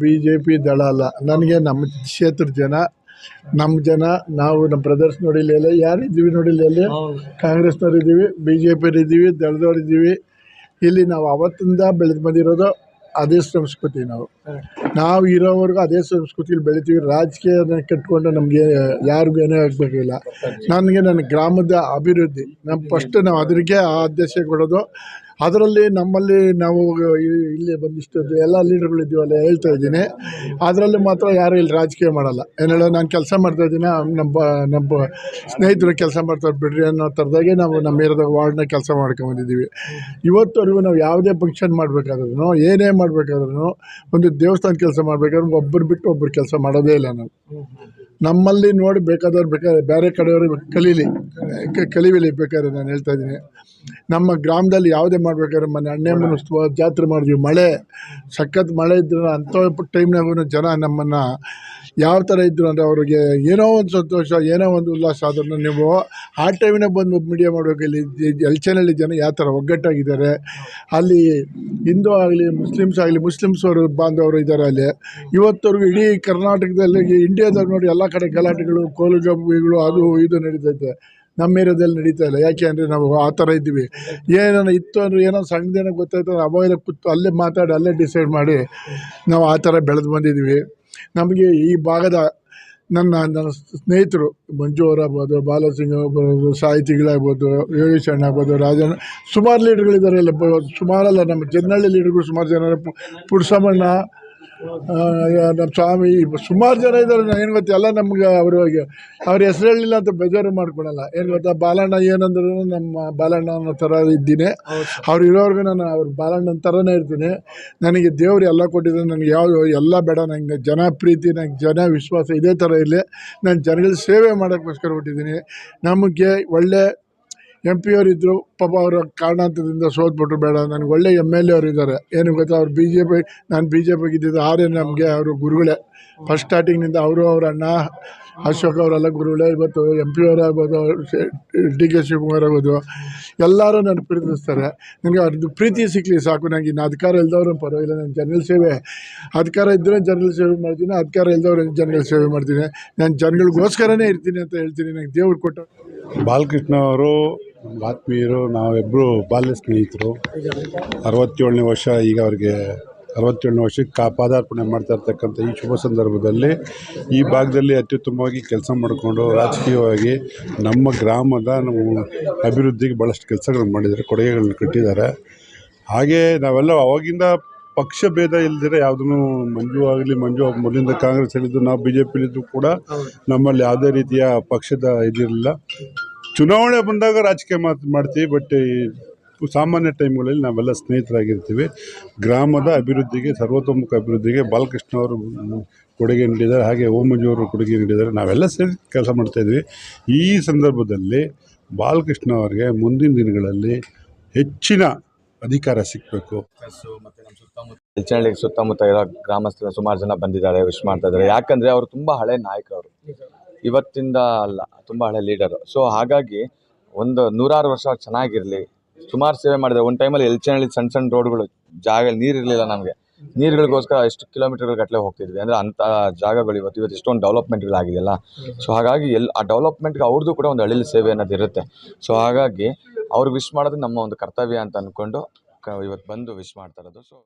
B J P ದಳ ಅಲ್ಲ. ನನಗೆ ನಮ್ಮ ಕ್ಷೇತ್ರದ ಜನ ನಮ್ಮ ಜನ ನಾವು ನಮ್ಮ ಬ್ರದರ್ಸ್ ನೋಡಿಲ್ಲ ಎಲ್ಲ ಯಾರು ಇದ್ದೀವಿ ನೋಡಿಲ್ಲ ಅಲ್ಲಿ ಕಾಂಗ್ರೆಸ್ನವ್ರು ಇದ್ದೀವಿ ಬಿ ಜೆ ಪಿರಿದ್ದೀವಿ ಇದ್ದೀವಿ ದಳದವ್ರು ಇದ್ದೀವಿ. ಇಲ್ಲಿ ನಾವು ಅವತ್ತಿಂದ ಬೆಳೆದು ಬಂದಿರೋದು ಅದೇ ಸಂಸ್ಕೃತಿ ನಾವು. ನಾವು ಇರೋವರೆಗೂ ಅದೇ ಸಂಸ್ಕೃತಿಲಿ ಬೆಳಿತೀವಿ. ರಾಜಕೀಯನ ಕಟ್ಕೊಂಡು ನಮಗೆ ಯಾರಿಗೂ ಏನೂ ಆಗಬೇಕಿಲ್ಲ. ನನಗೆ ನನ್ನ ಗ್ರಾಮದ ಅಭಿವೃದ್ಧಿ ನಮ್ಮ ಫಸ್ಟ್ ನಾವು ಅದರಿಗೆ ಆದ್ಯತೆ ಕೊಡೋದು. ಅದರಲ್ಲಿ ನಮ್ಮಲ್ಲಿ ನಾವು ಇಲ್ಲಿ ಬಂದಿಷ್ಟು ಎಲ್ಲ ಲೀಡರ್ಗಳು ಇದೀವಲ್ಲ ಹೇಳ್ತಾ ಇದ್ದೀನಿ. ಅದರಲ್ಲಿ ಮಾತ್ರ ಯಾರು ಇಲ್ಲಿ ರಾಜಕೀಯ ಮಾಡಲ್ಲ. ಏನು ಹೇಳೋ, ನಾನು ಕೆಲಸ ಮಾಡ್ತಾ ಇದ್ದೀನಿ ನಮ್ಮ ನಮ್ಮ ಸ್ನೇಹಿತರು ಕೆಲಸ ಮಾಡ್ತಾರೆ ಬಿಡ್ರಿ ಅನ್ನೋ ಥರದಾಗೆ ನಾವು ನಮ್ಮ ಏರಿಯಾದಾಗ ವಾರ್ಡ್ನ ಕೆಲಸ ಮಾಡ್ಕೊಂಬಂದಿದ್ದೀವಿ ಇವತ್ತವರೆಗೂ ನಾವು ಯಾವುದೇ ಫಂಕ್ಷನ್ ಮಾಡಬೇಕಾದ್ರೂ ಏನೇ ಮಾಡಬೇಕಾದ್ರೂ ಒಂದು ದೇವಸ್ಥಾನ ಕೆಲಸ ಮಾಡಬೇಕಾದ್ರೂ ಒಬ್ಬರು ಬಿಟ್ಟು ಒಬ್ಬರು ಕೆಲಸ ಮಾಡೋದೇ ಇಲ್ಲ ನಾವು. ನಮ್ಮಲ್ಲಿ ನೋಡಿ ಬೇಕಾದವ್ರು ಬೇಕಾದ್ರೆ ಬೇರೆ ಕಡೆಯವರು ಕಲೀಲಿ ಕಲಿವಿಲಿ ಬೇಕಾದ್ರೆ ನಾನು ಹೇಳ್ತಾ ಇದ್ದೀನಿ. ನಮ್ಮ ಗ್ರಾಮದಲ್ಲಿ ಯಾವುದೇ ಮಾಡ್ಬೇಕಾದ್ರೆ ಮನೆ ಅಣ್ಣೆಮ್ಮನ ಉತ್ಸವ ಜಾತ್ರೆ ಮಾಡಿದ್ವಿ. ಮಳೆ, ಸಖತ್ ಮಳೆ ಇದ್ರೆ ಅಂಥ ಟೈಮ್ನಾಗೂ ಜನ ನಮ್ಮನ್ನು ಯಾವ ಥರ ಇದ್ರು ಅಂದರೆ ಅವ್ರಿಗೆ ಏನೋ ಒಂದು ಸಂತೋಷ, ಏನೋ ಒಂದು ಉಲ್ಲಾಸ ಆದ್ರೂ ನೀವು ಆ ಟೈಮಿನಾಗ ಬಂದು ಮೀಡಿಯಾ ಮಾಡಬೇಕು. ಇಲ್ಲಿ ಎಲ್ಚನಲ್ಲಿ ಜನ ಯಾವ ಥರ ಒಗ್ಗಟ್ಟಾಗಿದ್ದಾರೆ. ಅಲ್ಲಿ ಹಿಂದೂ ಆಗಲಿ, ಮುಸ್ಲಿಮ್ಸ್ ಆಗಲಿ, ಮುಸ್ಲಿಮ್ಸ್ ಅವರು ಬಾಂಧವರು ಇದ್ದಾರೆ ಅಲ್ಲಿ. ಇವತ್ತವರೆಗೂ ಇಡೀ ಕರ್ನಾಟಕದಲ್ಲಿ ಇಂಡಿಯಾದಾಗ ನೋಡಿ ಎಲ್ಲ ಕಡೆ ಗಲಾಟೆಗಳು, ಕೋಲು ಜಬ್ಬಿಗಳು, ಅದು ಇದು ನಡೀತೈತೆ. ನಮ್ಮ ಏರಿಯಾದಲ್ಲಿ ನಡೀತಾ ಇಲ್ಲ. ಯಾಕೆ ಅಂದರೆ ನಾವು ಆ ಥರ ಇದ್ದೀವಿ. ಏನೋ ಇತ್ತು ಅಂದರೆ ಏನೋ ಸಣ್ಣದೇನೋ ಗೊತ್ತಾಯ್ತು ಅಂದ್ರೆ ಅವಾಗೆಲ್ಲ ಕೂತು ಅಲ್ಲೇ ಮಾತಾಡಿ, ಅಲ್ಲೇ ಡಿಸೈಡ್ ಮಾಡಿ ನಾವು ಆ ಥರ ಬೆಳೆದು ಬಂದಿದ್ದೀವಿ. ನಮಗೆ ಈ ಭಾಗದ ನನ್ನ ನನ್ನ ಸ್ನೇಹಿತರು ಮಂಜು ಅವರಾಗ್ಬೋದು ಬಾಲಸಿಂಗ್ ಆಗ್ಬೋದು ಸಾಹಿತಿಗಳಾಗ್ಬೋದು ಯೋಗೇಶ್ ಅಣ್ಣ ಆಗ್ಬೋದು, ರಾಜಣ್ಣ, ಸುಮಾರು ಲೀಡರ್ಗಳಿದ್ದಾರೆ ಸುಮಾರಲ್ಲ ನಮ್ಮ ಜನ್ನಳ್ಳಿ ಲೀಡರ್ಗಳು ಸುಮಾರು ಜನ ಪುಟ್ಸಮ್ಮಣ್ಣ ನಮ್ಮ ಸ್ವಾಮಿ ಸುಮಾರು ಜನ ಇದ್ದಾರೆ. ಏನು ಗೊತ್ತಾ, ಎಲ್ಲ ನಮ್ಗೆ ಅವರು ಅವ್ರ ಹೆಸರು ಹೇಳಲಿಲ್ಲ ಅಂತ ಬೇಜಾರು ಮಾಡ್ಕೊಳಲ್ಲ. ಏನು ಗೊತ್ತಾ, ಬಾಲಣ್ಣ ಏನಂದ್ರೂ ನಮ್ಮ ಬಾಲಣ್ಣ ಅನ್ನೋ ಥರ ಇದ್ದೀನಿ. ಅವ್ರು ಇರೋರ್ಗು ನಾನು ಅವ್ರ ಬಾಲಣ್ಣನ ಥರನೇ ಇರ್ತೀನಿ. ನನಗೆ ದೇವ್ರು ಎಲ್ಲ ಕೊಟ್ಟಿದ್ರು. ನನಗೆ ಯಾವ ಎಲ್ಲ ಬೇಡ. ನಂಗೆ ಜನ ಪ್ರೀತಿ, ನಂಗೆ ಜನ ವಿಶ್ವಾಸ ಇದೇ ಥರ ಇರಲಿ. ನಾನು ಜನಗಳ ಸೇವೆ ಮಾಡೋಕ್ಕೋಸ್ಕರ ಹುಟ್ಟಿದ್ದೀನಿ ನಮಗೆ ಒಳ್ಳೆ ಎಂ ಪಿ ಅವರು ಇದ್ದರು ಪಾಪ ಅವರ ಕಾರಣಾಂತರದಿಂದ ಸೋತ್ಬಿಟ್ರು, ಬೇಡ. ನನಗೆ ಒಳ್ಳೆ ಎಂ ಎಲ್ ಎ ಅವರು ಇದ್ದಾರೆ. ಏನು ಗೊತ್ತಾ, ಅವ್ರು ಬಿ ಜೆ ಪಿ ನಾನು ಬಿ ಜೆ ಪಿಗೆ ಇದ್ದಿದ್ದು ಆರೇ ನಮಗೆ ಅವರು ಗುರುಗಳೇ. ಫಸ್ಟ್ ಸ್ಟಾರ್ಟಿಂಗ್ನಿಂದ ಅವರು, ಅವ್ರ ಅಣ್ಣ, ಅಶೋಕ್ ಅವರೆಲ್ಲ ಗುರುಗಳೇ ಇವತ್ತು ಎಂ ಪಿ ಅವರು ಆಗ್ಬೋದು, ಡಿ ಕೆ ಶಿವಕುಮಾರ್ ಆಗ್ಬೋದು. ಎಲ್ಲರೂ ನನ್ನ ಪ್ರೀತಿಸ್ತಾರೆ. ನನಗೆ ಅವ್ರದ್ದು ಪ್ರೀತಿ ಸಿಕ್ಕಲಿ ಸಾಕು. ನನಗೆ ಇನ್ನು ಅಧಿಕಾರ ಇಲ್ದವ್ರು ಪರವಾಗಿಲ್ಲ, ನಾನು ಜನರಲ್ ಸೇವೆ. ಅಧಿಕಾರ ಇದ್ದರೆ ಜನರಲ್ ಸೇವೆ ಮಾಡ್ತೀನಿ, ಅಧಿಕಾರ ಇಲ್ದವ್ರು ಜನರಲ್ ಸೇವೆ ಮಾಡ್ತೀನಿ. ನಾನು ಜನಗಳಿಗೋಸ್ಕರನೇ ಇರ್ತೀನಿ ಅಂತ ಹೇಳ್ತೀನಿ ನನಗೆ ದೇವ್ರು ಕೊಟ್ಟು ಬಾಲಕೃಷ್ಣ ಅವರು ನಮ್ಮ ಆತ್ಮೀಯರು ನಾವಿಬ್ಬರು ಬಾಲ್ಯ ಸ್ನೇಹಿತರು. ಅರವತ್ತೇಳನೇ ವರ್ಷ ಈಗ ಅವ್ರಿಗೆ ಅರವತ್ತೇಳನೇ ವರ್ಷಕ್ಕೆ ಕಾ ಪಾದಾರ್ಪಣೆ ಮಾಡ್ತಾ ಇರ್ತಕ್ಕಂಥ ಈ ಶುಭ ಸಂದರ್ಭದಲ್ಲಿ ಈ ಭಾಗದಲ್ಲಿ ಅತ್ಯುತ್ತಮವಾಗಿ ಕೆಲಸ ಮಾಡಿಕೊಂಡು ರಾಜಕೀಯವಾಗಿ ನಮ್ಮ ಗ್ರಾಮದ ಅಭಿವೃದ್ಧಿಗೆ ಭಾಳಷ್ಟು ಕೆಲಸಗಳನ್ನು ಮಾಡಿದ್ದಾರೆ ಕೊಡುಗೆಗಳನ್ನ ಕಟ್ಟಿದ್ದಾರೆ. ಹಾಗೇ ನಾವೆಲ್ಲ ಅವಾಗಿಂದ ಪಕ್ಷ ಭೇದ ಇಲ್ದಿರ ಯಾವುದನ್ನು ಮಂಜು ಆಗಲಿ ಮಂಜು ಮೊದಲಿಂದ ಕಾಂಗ್ರೆಸ್ ಹೇಳಿದ್ದು ನಾವು ಬಿ ಜೆ ಪಿಲಿದ್ದು ಕೂಡ ನಮ್ಮಲ್ಲಿ ಯಾವುದೇ ರೀತಿಯ ಪಕ್ಷದ ಇದಿರಲಿಲ್ಲ. ಚುನಾವಣೆ ಬಂದಾಗ ರಾಜಕೀಯ ಮಾತು, ಮಾಡ್ತೀವಿ ಬಟ್ ಸಾಮಾನ್ಯ ಟೈಮ್ಗಳಲ್ಲಿ ನಾವೆಲ್ಲ ಸ್ನೇಹಿತರಾಗಿರ್ತೀವಿ. ಗ್ರಾಮದ ಅಭಿವೃದ್ಧಿಗೆ, ಸರ್ವತೋಮುಖ ಅಭಿವೃದ್ಧಿಗೆ ಬಾಲಕೃಷ್ಣ ಅವರು ಕೊಡುಗೆ ನೀಡಿದ್ದಾರೆ, ಹಾಗೆ ಓಮಂಜು ಅವರು ಕೊಡುಗೆ ನೀಡಿದ್ದಾರೆ. ನಾವೆಲ್ಲ ಸೇರಿ ಕೆಲಸ ಮಾಡ್ತಾಯಿದ್ವಿ ಈ ಸಂದರ್ಭದಲ್ಲಿ ಬಾಲಕೃಷ್ಣ ಅವರಿಗೆ ಮುಂದಿನ ದಿನಗಳಲ್ಲಿ ಹೆಚ್ಚಿನ ಅಧಿಕಾರ ಸಿಗಬೇಕು. ಎಲ್ಚನಹಳ್ಳಿ ಸುತ್ತಮುತ್ತ ಇರೋ ಗ್ರಾಮಸ್ಥರ ಸುಮಾರು ಜನ ಬಂದಿದ್ದಾರೆ ವಿಶ್ ಮಾಡ್ತಾ ಇದ್ದಾರೆ ಯಾಕಂದ್ರೆ ಅವರು ತುಂಬಾ ಹಳೆ ನಾಯಕರು ಇವತ್ತಿಂದ ಅಲ್ಲ, ತುಂಬಾ ಹಳೆ ಲೀಡರ್ ಸೊ ಹಾಗಾಗಿ ಒಂದು ನೂರಾರು ವರ್ಷ ಚೆನ್ನಾಗಿರಲಿ. ಸುಮಾರು ಸೇವೆ ಮಾಡಿದ್ರೆ ಒಂದು ಟೈಮಲ್ಲಿ ಎಲ್ಚನಹಳ್ಳಿ ಸಣ್ಣ ಸಣ್ಣ ರೋಡ್ಗಳು ಜಾಗ ನೀರಿರಲಿಲ್ಲ ನಮಗೆ. ನೀರುಗಳಿಗೋಸ್ಕರ ಎಷ್ಟು ಕಿಲೋಮೀಟರ್ಗಳ ಗಟ್ಟಲೆ ಹೋಗ್ತಿದ್ವಿ. ಅಂದರೆ ಅಂಥ ಜಾಗಗಳು ಇವತ್ತು ಇವತ್ತು ಎಷ್ಟೊಂದು ಡೆವಲಪ್ಮೆಂಟ್ಗಳಾಗಿದೆಯಲ್ಲ ಸೊ ಹಾಗಾಗಿ ಎಲ್, ಆ ಡೆವಲಪ್ಮೆಂಟ್ಗೆ ಅವ್ರದ್ದು ಕೂಡ ಒಂದು ಹಳ್ಳಿಲಿ ಸೇವೆ ಅನ್ನೋದು ಇರುತ್ತೆ. ಸೊ ಹಾಗಾಗಿ ಅವ್ರಿಗೆ ವಿಶ್ ಮಾಡೋದು ನಮ್ಮ ಒಂದು ಕರ್ತವ್ಯ ಅಂತ ಅಂದ್ಕೊಂಡು ಇವತ್ತು ಬಂದು ವಿಶ್ ಮಾಡ್ತಾ ಇರೋದು. ಸೊ